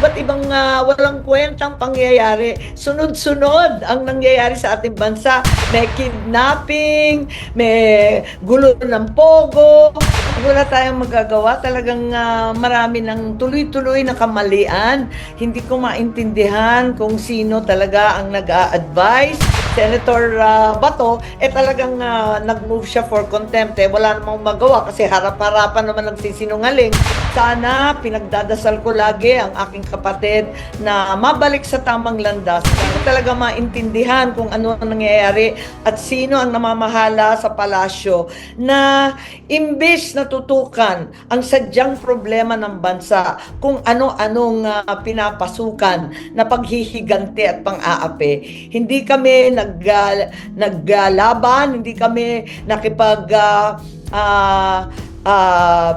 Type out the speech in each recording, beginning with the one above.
iba't ibang ah, walang kwentang pangyayari. Sunod-sunod ang nangyayari sa ating bansa. May kidnapping, may gulo ng pogo. Wala tayong magagawa. Talagang ah, marami ng tuloy-tuloy na kamalian. Hindi ko maintindihan kung sino talaga ang nag-a-advise. Senator ah, Bato, eh talagang ah, nag-move siya for contempt. Eh, wala namang magawa kasi harap-harapan naman nagsisinungaling. Sana pinagdadasal ko lagi ang aking kapatid na mabalik sa tamang landas. Talaga maintindihan kung ano ang nangyayari at sino ang namamahala sa palasyo na imbis na tutukan ang sadyang problema ng bansa kung ano-anong ah, pinapasukan na paghihigante at pang-aapi. Hindi kami nag, ah, naggalaban, hindi kami nakipag ah, ah, ah,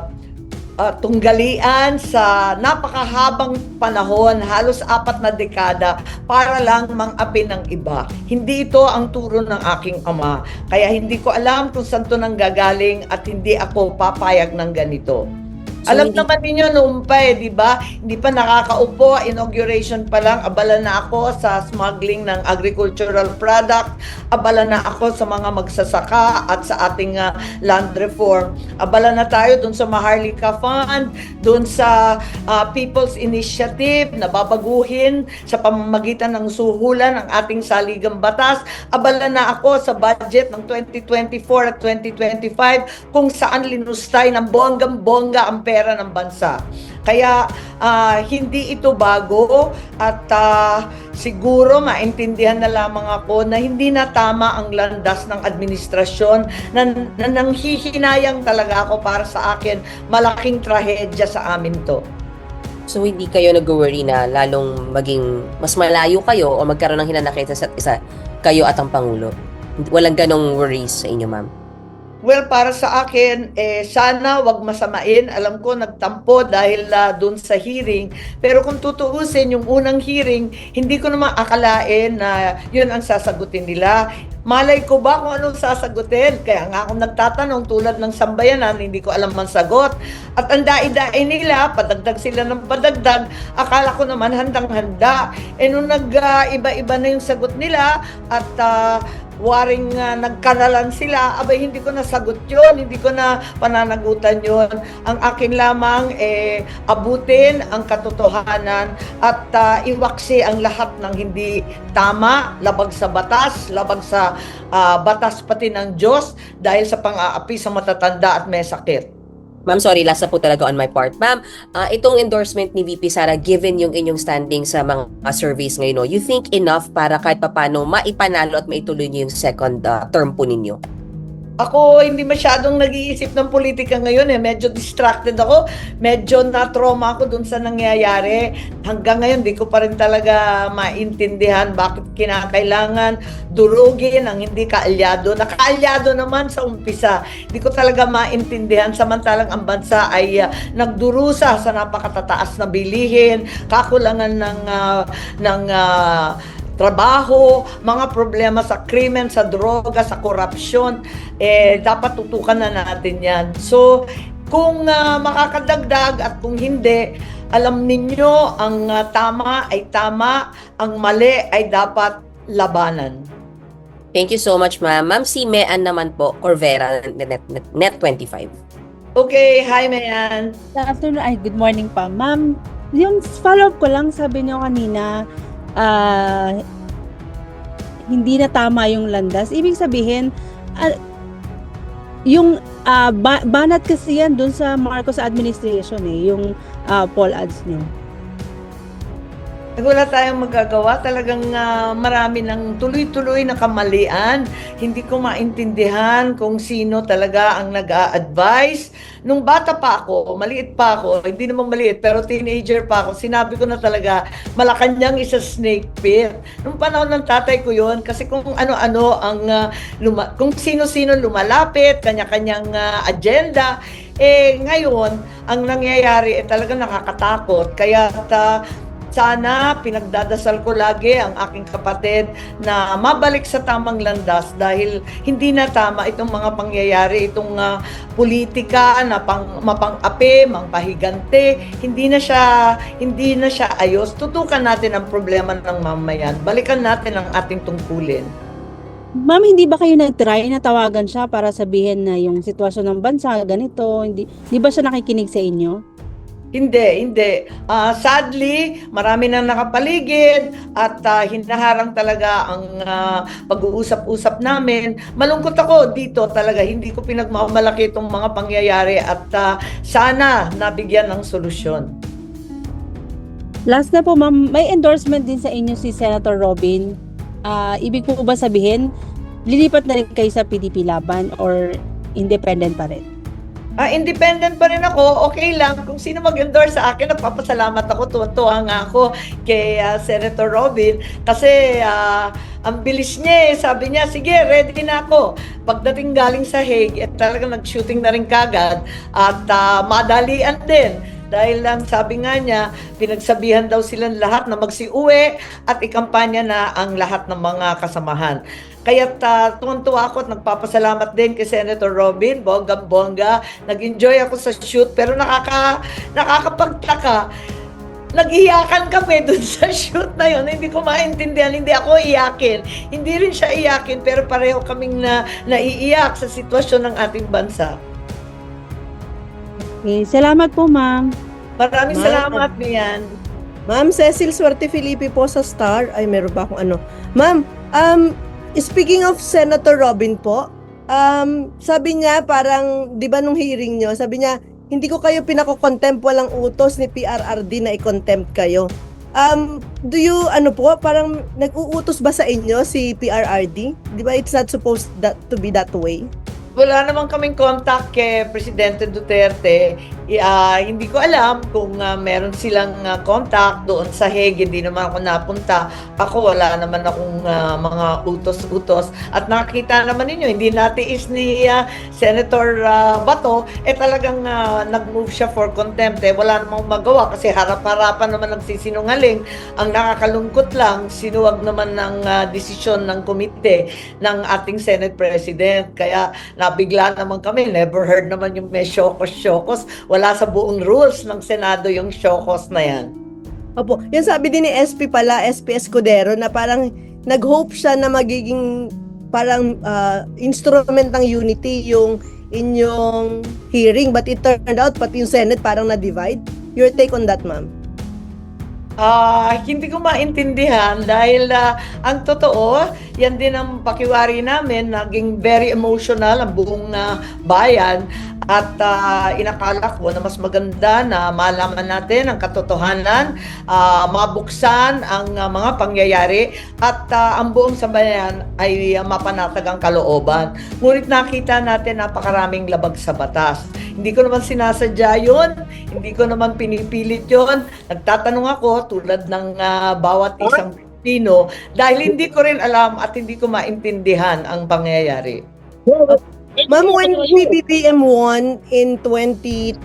ah, tunggalian sa napakahabang panahon, halos apat na dekada, para lang mang-api ng iba. Hindi ito ang turo ng aking ama. Kaya hindi ko alam kung saan to nang at hindi ako papayag ng ganito. So, Alam hindi- naman ninyo noon pa eh, di ba? Hindi pa nakakaupo, inauguration pa lang, abala na ako sa smuggling ng agricultural product, abala na ako sa mga magsasaka at sa ating ah, land reform. Abala na tayo dun sa Maharlika Fund, dun sa ah, People's Initiative na babaguhin sa pamamagitan ng suhulan ng ating saligang batas. Abala na ako sa budget ng 2024 at 2025 kung saan linustay ng bonggang-bongga ang pera ng bansa. Kaya ah, hindi ito bago at ah, siguro maintindihan na lamang ako na hindi na tama ang landas ng administrasyon na, na nanghihinayang talaga ako para sa akin malaking trahedya sa amin to. So hindi kayo nag-worry na lalong maging mas malayo kayo o magkaroon ng hinanakit sa isa kayo at ang Pangulo? Walang ganong worries sa inyo, ma'am. Well, para sa akin, eh, sana wag masamain. Alam ko, nagtampo dahil ah, dun sa hearing. Pero kung tutuusin, yung unang hearing, hindi ko naman akalain na yun ang sasagutin nila. Malay ko ba kung anong sasagutin? Kaya nga ako nagtatanong tulad ng sambayanan, hindi ko alam ang sagot. At ang dai-dai nila, padagdag sila ng padagdag, akala ko naman handang-handa. E nung nag-iba-iba na yung sagot nila at ah, waring uh, nagkanalan sila, abay hindi ko nasagot yon hindi ko na pananagutan yon Ang akin lamang eh, abutin ang katotohanan at uh, iwaksi ang lahat ng hindi tama, labag sa batas, labag sa ah, batas pati ng Diyos dahil sa pang-aapi sa matatanda at may sakit. Ma'am, sorry, last na po talaga on my part. Ma'am, ah, itong endorsement ni VP Sara, given yung inyong standing sa mga surveys ngayon, you think enough para kahit papano maipanalo at maituloy niyo yung second ah, term po ninyo? Ako hindi masyadong nag-iisip ng politika ngayon eh. Medyo distracted ako. Medyo na-trauma ako dun sa nangyayari. Hanggang ngayon, di ko pa rin talaga maintindihan bakit kinakailangan durugin ang hindi kaalyado. Nakaalyado naman sa umpisa. Di ko talaga maintindihan. Samantalang ang bansa ay ah, nagdurusa sa napakatataas na bilihin, kakulangan ng, ah, ng ah, trabaho, mga problema sa krimen, sa droga, sa korupsyon, eh, dapat tutukan na natin yan. So, kung ah, makakadagdag at kung hindi, alam ninyo, ang ah, tama ay tama, ang mali ay dapat labanan. Thank you so much, ma'am. Ma'am, si Mean naman po, Corvera, Net, Net, Net 25. Okay, hi Mayan. Good afternoon, ay good morning pa. Ma'am, yung follow-up ko lang, sabi niyo kanina, ah, hindi na tama yung landas. Ibig sabihin, ah, yung ah, ba- banat kasi yan dun sa Marcos administration eh, yung ah, poll ads niyo. Wala tayong magagawa. Talagang ah, marami ng tuloy-tuloy na kamalian. Hindi ko maintindihan kung sino talaga ang nag-a-advise. Nung bata pa ako, maliit pa ako, hindi naman maliit, pero teenager pa ako, sinabi ko na talaga, Malacanang is a snake pit. Nung panahon ng tatay ko yon kasi kung ano-ano ang, ah, luma- kung sino-sino lumalapit, kanya-kanyang ah, agenda, eh ngayon, ang nangyayari eh talaga nakakatakot. Kaya ta, sana pinagdadasal ko lagi ang aking kapatid na mabalik sa tamang landas dahil hindi na tama itong mga pangyayari, itong ah, politika na pang, mapang-api, mangpahigante, hindi na siya hindi na siya ayos. Tutukan natin ang problema ng mamayan. Balikan natin ang ating tungkulin. Ma'am, hindi ba kayo nag-try na tawagan siya para sabihin na yung sitwasyon ng bansa ganito? Hindi, di ba siya nakikinig sa inyo? Hindi, hindi. Ah, sadly, marami nang nakapaligid at ah, hinaharang talaga ang ah, pag-uusap-usap namin. Malungkot ako dito talaga. Hindi ko pinagmamalaki itong mga pangyayari at ah, sana nabigyan ng solusyon. Last na po, ma'am, may endorsement din sa inyo si Senator Robin. Ah, ibig po ba sabihin, lilipat na rin kayo sa PDP Laban or independent pa rin? Ah, independent pa rin ako, okay lang. Kung sino mag-endorse sa akin, nagpapasalamat ako. Tuwan-tuwa nga ako kay ah, Senator Robin kasi ah, ang bilis niya eh. Sabi niya, sige, ready na ako. Pagdating galing sa Hague, eh, talagang nag-shooting na rin kagad at ah, madalian din. Dahil lang sabi nga niya, pinagsabihan daw silang lahat na magsiuwi at ikampanya na ang lahat ng mga kasamahan. Kaya uh, tuwan-tuwa ako at nagpapasalamat din kay Senator Robin, bonggang-bongga. Nag-enjoy ako sa shoot pero nakaka, nakakapagtaka. Nag-iyakan kami dun sa shoot na yun. Hindi ko maintindihan. Hindi ako iyakin. Hindi rin siya iyakin pero pareho kaming na, naiiyak sa sitwasyon ng ating bansa. Okay, salamat po, ma'am. Maraming Ma'am. salamat, Mian. Ma'am Cecil Suerte Felipe po sa Star. Ay, meron ba akong ano? Ma'am, um, speaking of Senator Robin po, um, sabi niya parang, di ba nung hearing niyo, sabi niya, hindi ko kayo pinako-contempt, walang utos ni PRRD na i-contempt kayo. Um, do you, ano po, parang nag-uutos ba sa inyo si PRRD? Di ba it's not supposed that, to be that way? Wala naman kaming contact kay Presidente Duterte. Ah, hindi ko alam kung ah, meron silang ah, contact doon sa Hague. Hindi naman ako napunta. Ako wala naman akong ah, mga utos-utos. At nakita naman ninyo, hindi natiis ni ah, Senator ah, Bato, eh talagang ah, nag-move siya for contempt. Eh, wala namang magawa kasi harap-harapan naman nagsisinungaling. Ang nakakalungkot lang, sinuwag naman ng ah, desisyon ng komite ng ating Senate President. Kaya nabigla naman kami. Never heard naman yung may syokos-syokos. Wala sa buong rules ng Senado yung syokos na yan. Opo, yan sabi din ni SP pala, SP Escudero, na parang nag-hope siya na magiging parang ah, instrument ng unity yung inyong hearing. But it turned out, pati yung Senate parang na-divide. Your take on that, ma'am? Ah, hindi ko maintindihan dahil ah, ang totoo, yan din ang pakiwari namin, naging very emotional ang buong ah, bayan at ah, inakala ko na mas maganda na malaman natin ang katotohanan, ah, mabuksan ang ah, mga pangyayari at ah, ang buong sambayan ay ah, mapanatag ang kalooban. Ngunit nakita natin napakaraming labag sa batas. Hindi ko naman sinasadya yun, hindi ko naman pinipilit yun. Nagtatanong ako tulad ng ah, bawat isang Pilipino dahil hindi ko rin alam at hindi ko maintindihan ang pangyayari. Ma'am, when PBBM won in 2020,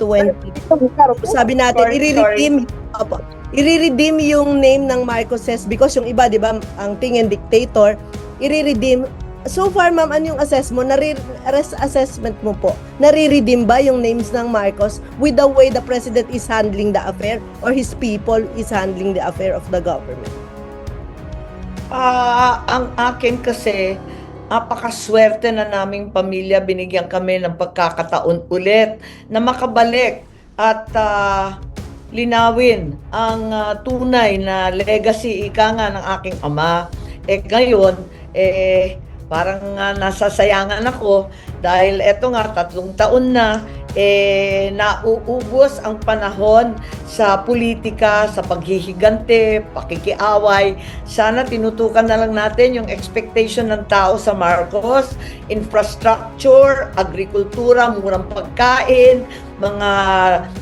sabi natin, i-redeem, i-redeem yung name ng Marcoses because yung iba, di ba, ang tingin dictator, i-redeem. So far, ma'am, ano yung assess mo? Nare- res assessment mo po, nare-redeem ba yung names ng Marcos with the way the president is handling the affair or his people is handling the affair of the government? Ah, ang akin kasi napakaswerte na naming pamilya binigyan kami ng pagkakataon ulit na makabalik at ah, linawin ang ah, tunay na legacy ika nga ng aking ama. Eh ngayon, eh parang nga nasasayangan ako dahil eto nga tatlong taon na eh nauubos ang panahon sa politika, sa paghihigante, pakikiaway. Sana tinutukan na lang natin yung expectation ng tao sa Marcos, infrastructure, agrikultura, murang pagkain, mga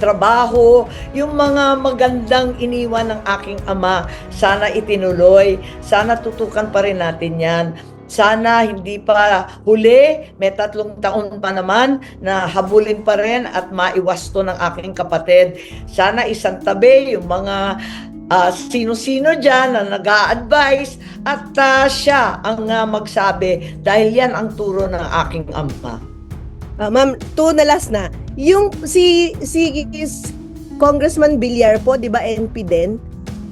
trabaho, yung mga magandang iniwan ng aking ama, sana itinuloy, sana tutukan pa rin natin yan. Sana hindi pa huli, may tatlong taon pa naman na habulin pa rin at maiwasto ng aking kapatid. Sana isang tabi yung mga ah, sino-sino dyan na nag advise at ah, siya ang ah, magsabi dahil yan ang turo ng aking ama. Ah, ma'am, two na last na. Yung si si is Congressman Villar po, 'di ba NP din?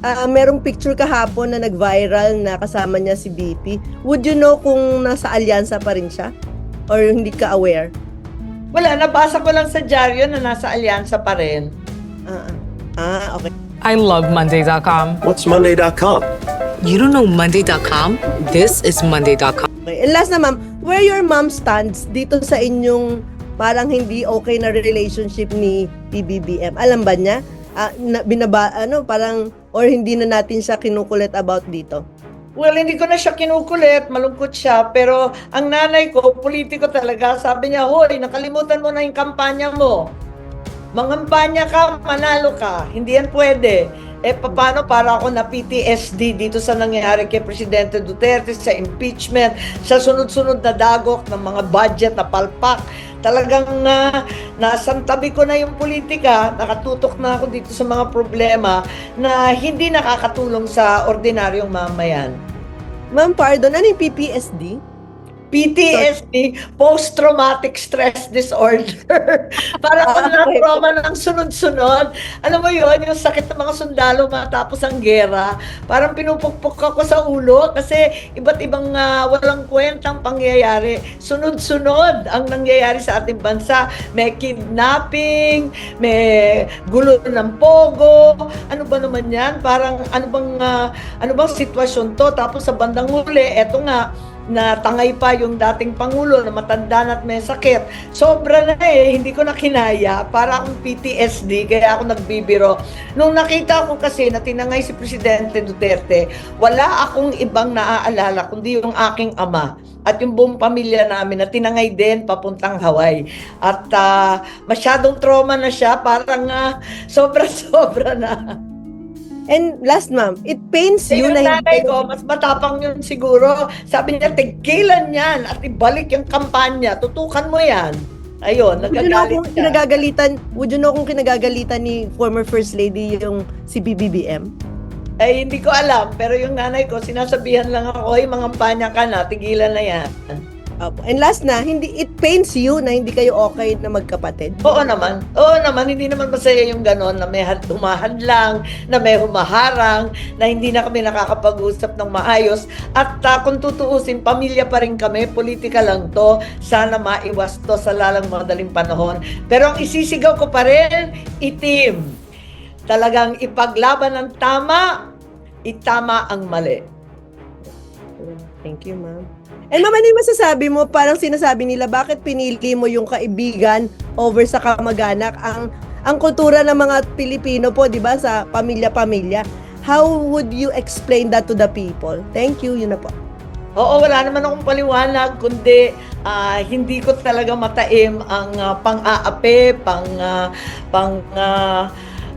Ah, merong picture kahapon na nag-viral na kasama niya si BP. Would you know kung nasa alyansa pa rin siya? Or hindi ka aware? Wala, nabasa ko lang sa dyaryo na nasa alyansa pa rin. Ah, ah. okay. I love Monday.com. What's Monday.com? You don't know Monday.com? This is Monday.com. Okay. And last na ma'am, where your mom stands dito sa inyong parang hindi okay na relationship ni PBBM. Alam ba niya? Ah, na, binaba, ano, parang, or hindi na natin siya kinukulit about dito? Well, hindi ko na siya kinukulit, malungkot siya, pero ang nanay ko, politiko talaga, sabi niya, hoy, nakalimutan mo na yung kampanya mo. Mangampanya ka, manalo ka. Hindi yan pwede. Eh, paano para ako na PTSD dito sa nangyayari kay Presidente Duterte, sa impeachment, sa sunod-sunod na dagok ng mga budget na palpak. Talagang na nasantabi ko na yung politika, nakatutok na ako dito sa mga problema na hindi nakakatulong sa ordinaryong mamayan. Ma'am, pardon, ano yung PPSD? PTSD, Post-Traumatic Stress Disorder. Para ako na trauma ng sunod-sunod. Alam mo yun, yung sakit ng mga sundalo matapos ang gera. Parang pinupukpok ako sa ulo kasi iba't ibang ah, walang kwentang pangyayari. Sunod-sunod ang nangyayari sa ating bansa. May kidnapping, may gulo ng pogo. Ano ba naman yan? Parang ano bang, ah, ano bang sitwasyon to? Tapos sa bandang huli, eto nga, na tangay pa yung dating Pangulo na matanda na at may sakit. Sobra na eh, hindi ko na kinaya. Para akong PTSD, kaya ako nagbibiro. Nung nakita ko kasi na tinangay si Presidente Duterte, wala akong ibang naaalala kundi yung aking ama at yung buong pamilya namin na tinangay din papuntang Hawaii. At ah, masyadong trauma na siya, parang ah, sobra-sobra na. And last ma'am, it pains you Yung na nanay hindi ko, mas matapang yun siguro. Sabi niya, tigilan yan at ibalik yung kampanya. Tutukan mo yan. Ayun, Would you know nagagalit kung siya. kinagagalitan, would you know kung kinagagalitan ni former First Lady yung si BBBM? Eh, hindi ko alam. Pero yung nanay ko, sinasabihan lang ako, ay, mangampanya ka na, tigilan na yan. Opo. And last na, hindi it pains you na hindi kayo okay na magkapatid. Oo naman. Oo naman, hindi naman masaya yung ganon na may had- humahadlang, na may humaharang, na hindi na kami nakakapag-usap ng maayos. At ah, kung tutuusin, pamilya pa rin kami, politika lang to. Sana maiwas to sa lalang madaling panahon. Pero ang isisigaw ko pa rin, itim. Talagang ipaglaban ng tama, itama ang mali. Thank you, ma'am. And ma'am, ano yung masasabi mo? Parang sinasabi nila, bakit pinili mo yung kaibigan over sa kamag-anak? Ang, ang kultura ng mga Pilipino po, di ba, sa pamilya-pamilya. How would you explain that to the people? Thank you, yun na po. Oo, wala naman akong paliwanag, kundi ah, hindi ko talaga mataim ang ah, pang-aapi, pang, ah, pang, ah,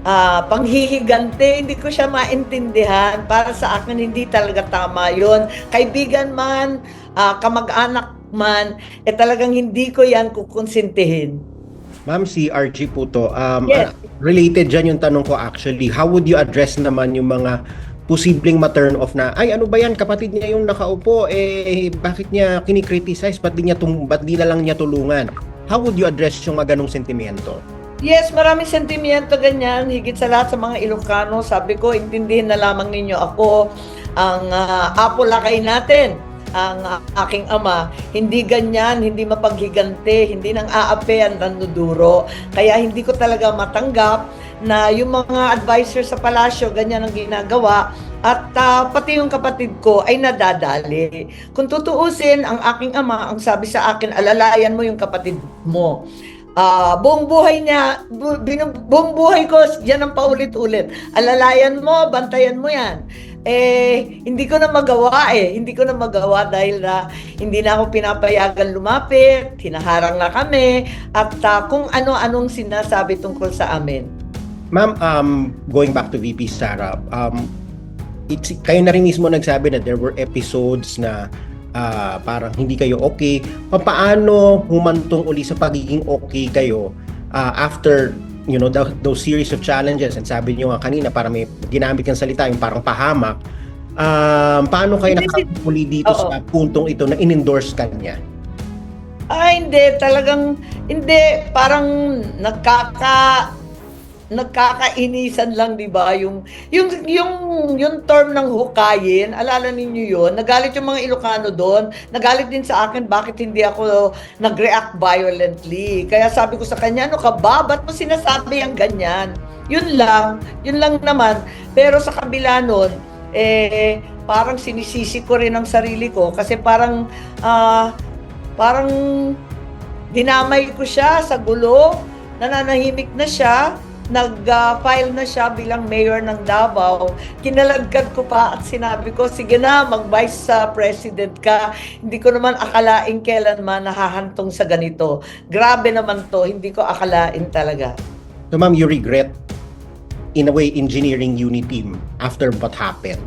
ah, panghihigante, hindi ko siya maintindihan. Para sa akin, hindi talaga tama yon Kaibigan man, ah, kamag-anak man, eh talagang hindi ko yan kukonsintihin. Ma'am, si RG po to. Um, Yes. ah, related dyan yung tanong ko actually. How would you address naman yung mga posibleng ma-turn off na, ay ano ba yan, kapatid niya yung nakaupo, eh bakit niya kinikriticize, ba't di, niya tum- ba't di na lang niya tulungan? How would you address yung mga ganong sentimento? Yes, maraming sentimiento ganyan. Higit sa lahat sa mga Ilocano, sabi ko, intindihin na lamang ninyo ako ang uh, apo lakay natin ang aking ama, hindi ganyan, hindi mapaghigante, hindi nang aape ang nanduduro. Kaya hindi ko talaga matanggap na yung mga advisor sa palasyo, ganyan ang ginagawa. At ah, pati yung kapatid ko ay nadadali. Kung tutuusin, ang aking ama, ang sabi sa akin, alalayan mo yung kapatid mo. Ah, buong buhay niya, bu- buong buhay ko, yan ang paulit-ulit. Alalayan mo, bantayan mo yan. Eh, hindi ko na magawa eh. Hindi ko na magawa dahil na hindi na ako pinapayagan lumapit, hinaharang na kami, at ah, kung ano-anong sinasabi tungkol sa amin. Ma'am, um, going back to VP Sara, um, it's, kayo na rin mismo nagsabi na there were episodes na ah, parang hindi kayo okay. Paano humantong uli sa pagiging okay kayo ah, after you know, tho- those series of challenges and sabi niyo nga kanina para may ginamit kang salita yung parang pahamak, um, paano kayo nakapuli dito Oo. sa puntong ito na in-endorse ka niya? Ay, hindi. Talagang, hindi. Parang nagkaka nagkakainisan lang, di ba? Yung, yung, yung, yung term ng hukayin, alala ninyo yun, nagalit yung mga Ilocano doon, nagalit din sa akin bakit hindi ako nag-react violently. Kaya sabi ko sa kanya, ano ka ba? Ba't mo sinasabi ang ganyan? Yun lang, yun lang naman. Pero sa kabila nun, eh, parang sinisisi ko rin ang sarili ko kasi parang, ah, parang dinamay ko siya sa gulo, nananahimik na siya, nag-file na siya bilang mayor ng Davao. Kinalagkad ko pa at sinabi ko, sige na, mag-vice uh, president ka. Hindi ko naman akalain kailanman nahahantong sa ganito. Grabe naman to, hindi ko akalain talaga. So ma'am, you regret in a way engineering uni team after what happened.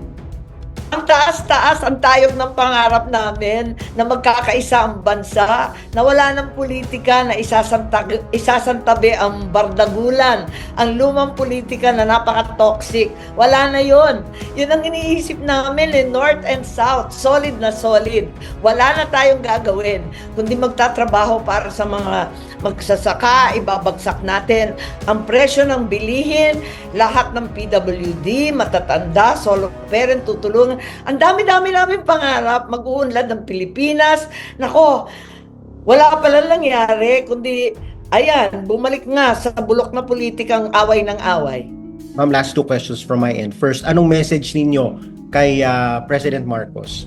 Ang taas-taas ang tayog ng pangarap namin na magkakaisa ang bansa, na wala ng politika na isasantag, isasantabi ang bardagulan, ang lumang politika na napaka-toxic. Wala na yon. Yun ang iniisip namin eh, North and South, solid na solid. Wala na tayong gagawin, kundi magtatrabaho para sa mga magsasaka, ibabagsak natin ang presyo ng bilihin, lahat ng PWD, matatanda, solo parent, tutulungan. Ang dami-dami namin pangarap, mag-uunlad ng Pilipinas. Nako, wala pala nangyari, kundi, ayan, bumalik nga sa bulok na politikang away ng away. Ma'am, last two questions from my end. First, anong message ninyo kay ah, President Marcos?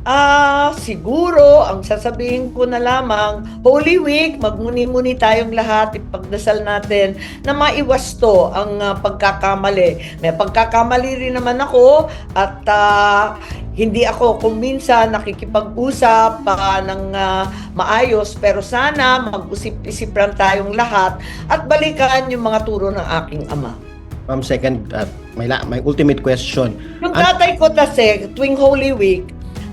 Ah, siguro, ang sasabihin ko na lamang, Holy Week, magmuni-muni tayong lahat, ipagdasal natin na maiwasto ang ah, pagkakamali. May pagkakamali rin naman ako at ah, hindi ako kung minsan nakikipag-usap pa ng ah, maayos pero sana mag-usip-isip lang tayong lahat at balikan yung mga turo ng aking ama. Ma'am, second, uh, my, la- my ultimate question. Yung tatay ko kasi, tuwing Holy Week,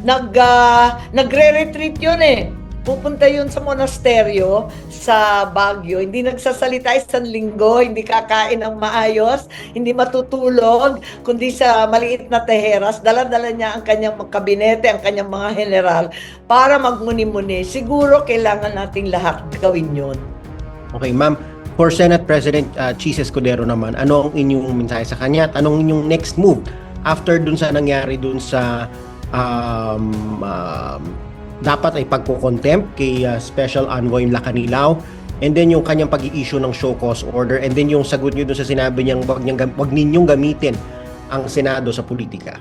nag, ah, nagre-retreat yun eh. Pupunta yun sa monasteryo sa Baguio. Hindi nagsasalita isang linggo, hindi kakain ng maayos, hindi matutulog, kundi sa maliit na teheras. Dala-dala niya ang kanyang kabinete, ang kanyang mga general para magmuni-muni. Siguro kailangan nating lahat gawin yun. Okay, ma'am. For Senate President uh, Chis Escudero naman, ano ang inyong mensahe sa kanya at anong inyong next move after dun sa nangyari dun sa um, um, dapat ay pagko-contempt kay uh, Special Envoy Lacanilao and then yung kanyang pag-i-issue ng show cause order and then yung sagot niyo dun sa sinabi niyang wag, niyang, wag ninyong gamitin ang Senado sa politika.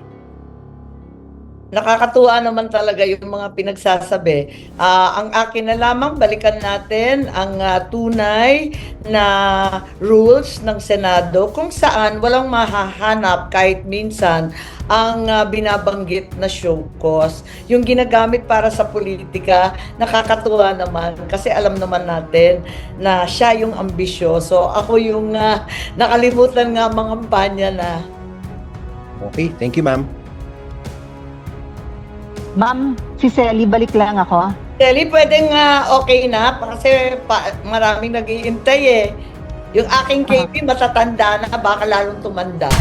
Nakakatuwa naman talaga yung mga pinagsasabi. Ah, ang akin na lamang, balikan natin ang ah, tunay na rules ng Senado kung saan walang mahahanap kahit minsan ang ah, binabanggit na show cause. Yung ginagamit para sa politika, nakakatuwa naman kasi alam naman natin na siya yung ambisyoso. Ako yung ah, nakalimutan nga mga kampanya na Okay, thank you ma'am. Ma'am, si Sally, balik lang ako. Kelly, pwedeng nga okay na kasi pa, maraming nag-iintay eh. Yung aking KB matatanda na baka lalong tumanda.